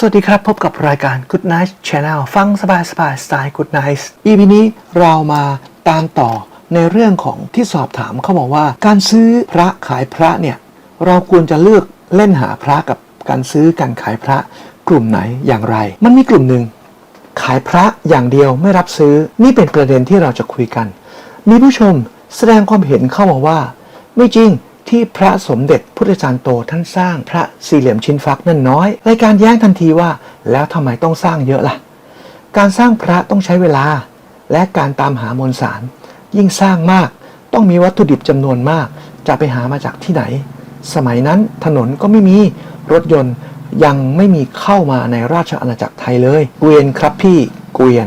สวัสดีครับ พบกับรายการ Good Night Channel ฟังสบายสบายสไตล์ Good Night EP นี้เรามาตามต่อในเรื่องของที่สอบถามเขาบอกว่า การซื้อพระขายพระเนี่ย เราควรจะเลือกเล่นหาพระกับการซื้อการขายพระกลุ่มไหนอย่างไร มันมีกลุ่มหนึ่งขายพระอย่างเดียวไม่รับซื้อนี่เป็นประเด็นที่เราจะคุยกัน มีผู้ชมแสดงความเห็นเข้ามาว่า ไม่จริง ที่พระสมเด็จพุทธจารย์โตท่านสร้างพระสี่เหลี่ยมชิ้นฟักนั่นน้อยรายการแย้งทันทีว่า แล้วทำไมต้องสร้างเยอะล่ะ การสร้างพระต้องใช้เวลา และการตามหามวลสาร ยิ่งสร้างมากต้องมีวัตถุดิบจำนวนมาก จะไปหามาจากที่ไหน สมัยนั้นถนนก็ไม่มีรถยนต์ยังไม่มีเข้ามาในราชอาณาจักรไทยเลย เกวียนครับพี่เกวียน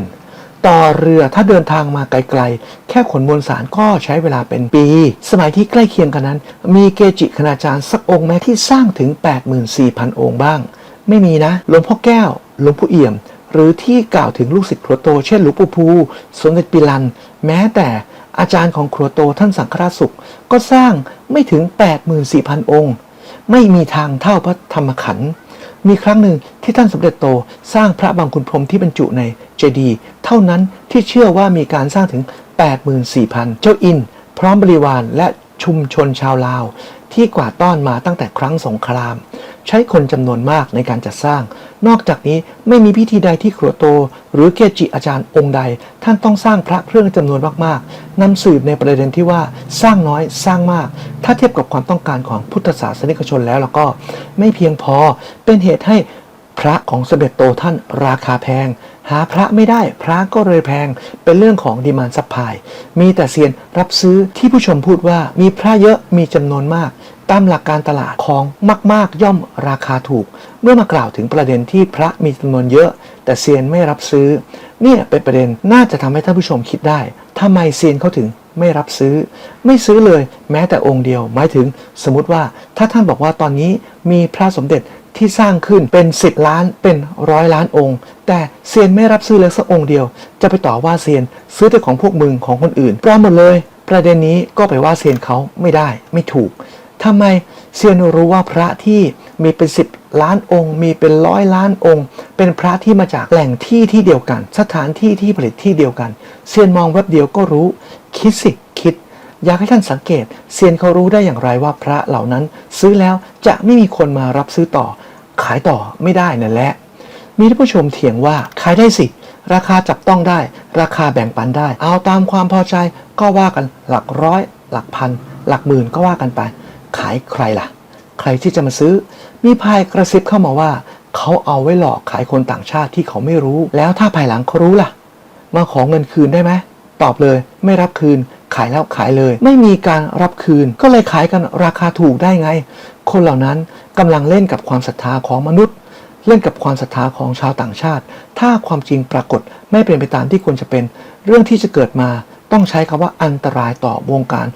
ต่อเรือถ้าเดินทางมาไกลๆ แค่ขนมวลสารก็ใช้เวลาเป็นปี สมัยที่ใกล้เคียงกันนั้น มีเกจิคณาจารย์สักองค์แม้ที่สร้างถึง 84,000 องค์บ้าง ไม่มีนะหลวงพ่อแก้วหลวงพ่อเอี่ยม หรือที่กล่าวถึงลูกศิษย์ครัวโต เช่นหลวงปู่ภูสมเด็จปิลัน แม้แต่อาจารย์ของครัวโตท่านสังฆราชสุข ก็สร้างไม่ถึง 84,000 องค์ ไม่มีทางเท่าพระธรรมขันธ์ มีครั้งหนึ่งที่ท่านสมเด็จโตสร้างพระบางคุณพรมที่บรรจุในเจดีย์เท่านั้นที่เชื่อว่ามีการสร้างถึง 84,000 เจ้าอิน พร้อมบริวารและชุมชนชาวลาว ที่กว่าดต้อนมาตั้งแต่ครั้งสงคราม ใช้คนจำนวนมากในการจัดสร้าง นอกจากนี้ไม่มีพิธีใดที่ครัวโต หรือเกจิอาจารย์องค์ใด ท่านต้องสร้างพระเครื่องจำนวนมากๆนำสืบในประเด็นที่ว่าสร้างน้อยสร้างมาก ถ้าเทียบกับความต้องการของพุทธศาสนิกชนแล้วแล้วก็ ไม่เพียงพอเป็นเหตุให้ พระของสมเด็จโตท่านราคาแพง หาพระไม่ได้พระก็เลยแพง เป็นเรื่องของดีมานซัพพลายมีแต่เซียนรับซื้อที่ผู้ชมพูดว่ามีพระเยอะมีจำนวนมาก ตามหลักการตลาดของมาก ๆ ย่อมราคาถูก เมื่อมากล่าวถึงประเด็นที่พระมีจำนวนเยอะ แต่เซียนไม่รับซื้อ เนี่ยเป็นประเด็นน่าจะทำให้ท่านผู้ชมคิดได้ทำไมเซียนเขาถึงไม่รับซื้อ ไม่ซื้อเลยแม้แต่องค์เดียว หมายถึงสมมติว่าถ้าท่านบอกว่าตอนนี้มีพระสมเด็จ ที่สร้างขึ้นเป็น10ล้านเป็นร้อยล้านองค์ แต่เซียนไม่รับซื้อเลยสักองค์เดียว จะไปต่อว่าเซียนซื้อแต่ของพวกมึงของคนอื่นปลอมหมดเลย ประเด็นนี้ก็ไปว่าเซียนเขาไม่ได้ไม่ถูกทำไมเซียนรู้ว่าพระที่มีเป็น10ล้านองค์ มีเป็นร้อยล้านองค์ เป็นพระที่มาจากแหล่งที่ที่เดียวกัน สถานที่ที่ผลิตที่เดียวกัน เซียนมองแวบเดียวก็รู้ คิดสิ อยากให้ท่านสังเกตเซียนเขารู้ได้อย่างไรว่าพระเหล่านั้นซื้อแล้วจะไม่มีคนมารับซื้อต่อ ขายต่อไม่ได้นั่นแหละ มีท่านผู้ชมเถียงว่าขายได้สิ ราคาจับต้องได้ ราคาแบ่งปันได้ เอาตามความพอใจก็ว่ากันหลักร้อย หลักพัน หลักหมื่นก็ว่ากันไป ขายใครล่ะ ใครที่จะมาซื้อ มีพายกระซิบเข้ามาว่าเขาเอาไว้หลอกขายคนต่างชาติที่เขาไม่รู้ แล้วถ้าภายหลังเขารู้ล่ะ มาขอเงินคืนได้ไหมตอบเลย ไม่รับคืน ขายแล้วขายเลย ไม่มีการรับคืน ก็เลยขายกันราคาถูกได้ไง คนเหล่านั้นกำลังเล่นกับความศรัทธาของมนุษย์ เล่นกับความศรัทธาของชาวต่างชาติ ถ้าความจริงปรากฏไม่เป็นไปตามที่ควรจะเป็น เรื่องที่จะเกิดมาต้องใช้คำว่าอันตรายต่อวงการ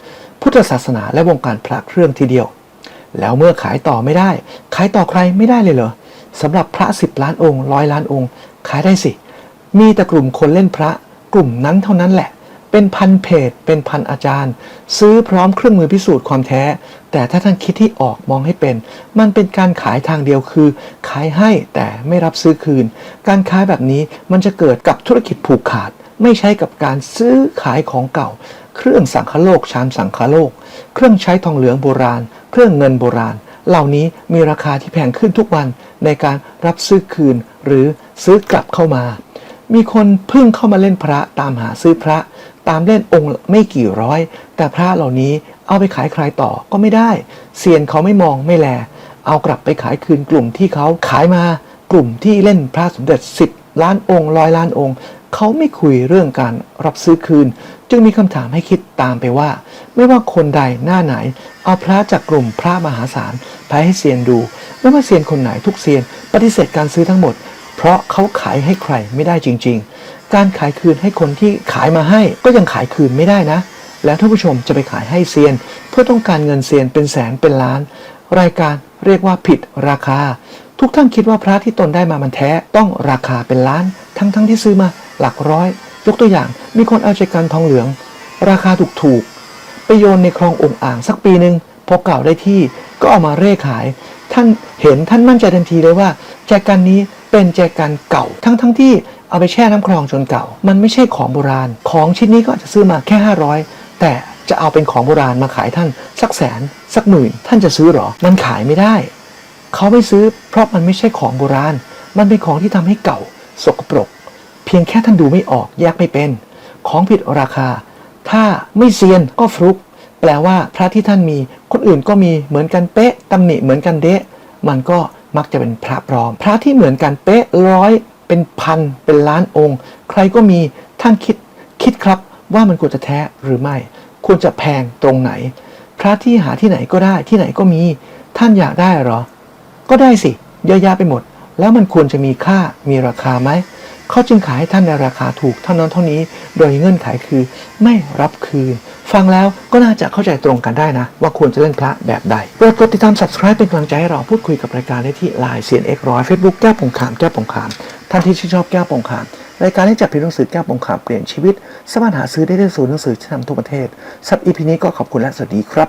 พุทธศาสนาและวงการพระเครื่องทีเดียว แล้วเมื่อขายต่อไม่ได้ ขายต่อใครไม่ได้เลยเหรอสำหรับพระสิบล้านองค์ร้อยล้านองค์ ขายได้สิ มีแต่กลุ่มคนเล่นพระกลุ่มนั้นเท่านั้นแหละ เป็นพันเพจ เป็นพันอาจารย์ ซื้อพร้อมเครื่องมือพิสูจน์ความแท้ แต่ถ้าท่านคิดที่ออกมองให้เป็น มันเป็นการขายทางเดียวคือ ขายให้แต่ไม่รับซื้อคืน การค้ายแบบนี้มันจะเกิดกับธุรกิจผูกขาด ไม่ใช่กับการซื้อขายของเก่า เครื่องสังคโลกชามสังคโลก เครื่องใช้ทองเหลืองโบราณ เครื่องเงินโบราณ เหล่านี้มีราคาที่แพงขึ้นทุกวันในการรับซื้อคืน หรือซื้อกลับเข้ามา มีคนเพิ่งเข้ามาเล่นพระตามหาซื้อพระ ตามเล่นองค์ไม่กี่ร้อย แต่พระเหล่านี้เอาไปขายใครต่อก็ไม่ได้เซียนเขาไม่มองไม่แล เอากลับไปขายคืนกลุ่มที่เขาขายมากลุ่มที่เล่นพระสมเด็จ 10 ล้านองค์ร้อยล้านองค์ เขาไม่คุยเรื่องการรับซื้อคืน จึงมีคำถามให้คิดตามไปว่า ไม่ว่าคนใดหน้าไหน เอาพระจากกลุ่มพระมหาศาลไปให้เซียนดู ไม่ว่าเซียนคนไหนทุกเซียน ปฏิเสธการซื้อทั้งหมด เพราะเขาขายให้ใครไม่ได้จริง ๆ การขายคืนให้คนที่ขายมาให้ก็ยังขายคืนไม่ได้นะ แล้วท่านผู้ชมจะไปขายให้เซียน เพื่อต้องการเงินเซียนเป็นแสนเป็นล้าน รายการเรียกว่าผิดราคา ทุกท่านคิดว่าพระที่ตนได้มามันแท้ต้องราคาเป็นล้าน ทั้งๆทที่ซื้อมาหลักร้อย ยกตัวอย่างมีคนเอาใจกันทองเหลือง ราคาถูกๆไปโยนในคลององอ่างสักปีหนึ่งพอเก่าได้ที่ก็เอามาเร่ขาย ท่านเห็นท่านมั่นใจทันทีเลยว่าแจกันนี้เป็นแจกันเก่าทั้งทั้งที่ เอาไปแช่น้ำคลองจนเก่า มันไม่ใช่ของโบราณ ของชิ้นนี้ก็อาจจะซื้อมาแค่ 500 แต่จะเอาเป็นของโบราณมาขายท่าน สักแสน สักหมื่น ท่านจะซื้อหรอ มันขายไม่ได้ เขาไม่ซื้อ เพราะมันไม่ใช่ของโบราณ มันเป็นของที่ทำให้เก่า สกปรก เพียงแค่ท่านดูไม่ออกแยกไม่เป็น ของผิดราคา ถ้าไม่เซียนก็ฟลุก แปลว่าพระที่ท่านมี คนอื่นก็มีเหมือนกันเป๊ะตำหนิเหมือนกันเดะ มันก็มักจะเป็นพระปลอม พระที่เหมือนกันเป๊ะร้อย เป็นพันเป็นล้านองค์ ใครก็มีท่านคิดคิดครับว่ามันควรจะแท้หรือไม่ ควรจะแพงตรงไหน พระที่หาที่ไหนก็ได้ที่ไหนก็มี ท่านอยากได้เหรอ ก็ได้สิ เยอะแยะไปหมด แล้วมันควรจะมีค่ามีราคาไหมเขาจึงขายให้ท่านในราคาถูกเท่านั้นเท่านี้ โดยเงื่อนไขคือไม่รับคืน ฟังแล้วก็น่าจะเข้าใจตรงกันได้นะ ว่าควรจะเล่นพระแบบใดโปรดกดติดตาม subscribe เป็นกำลังใจให้เราพูดคุยกับรายการได้ที่ Line เซียนเอ็กร้อยเฟซบุ๊กแก้วปงขามแก้วปงขาม ท่านที่ชื่นชอบแก้วปงขามรายการที่จัดพิมพ์หนังสือแก้วปงขามเปลี่ยนชีวิต สามารถหาซื้อได้ที่ศูนย์หนังสือชั้นนำทั่วประเทศสับอีพีนี้ก็ขอบคุณและสวัสดีครับ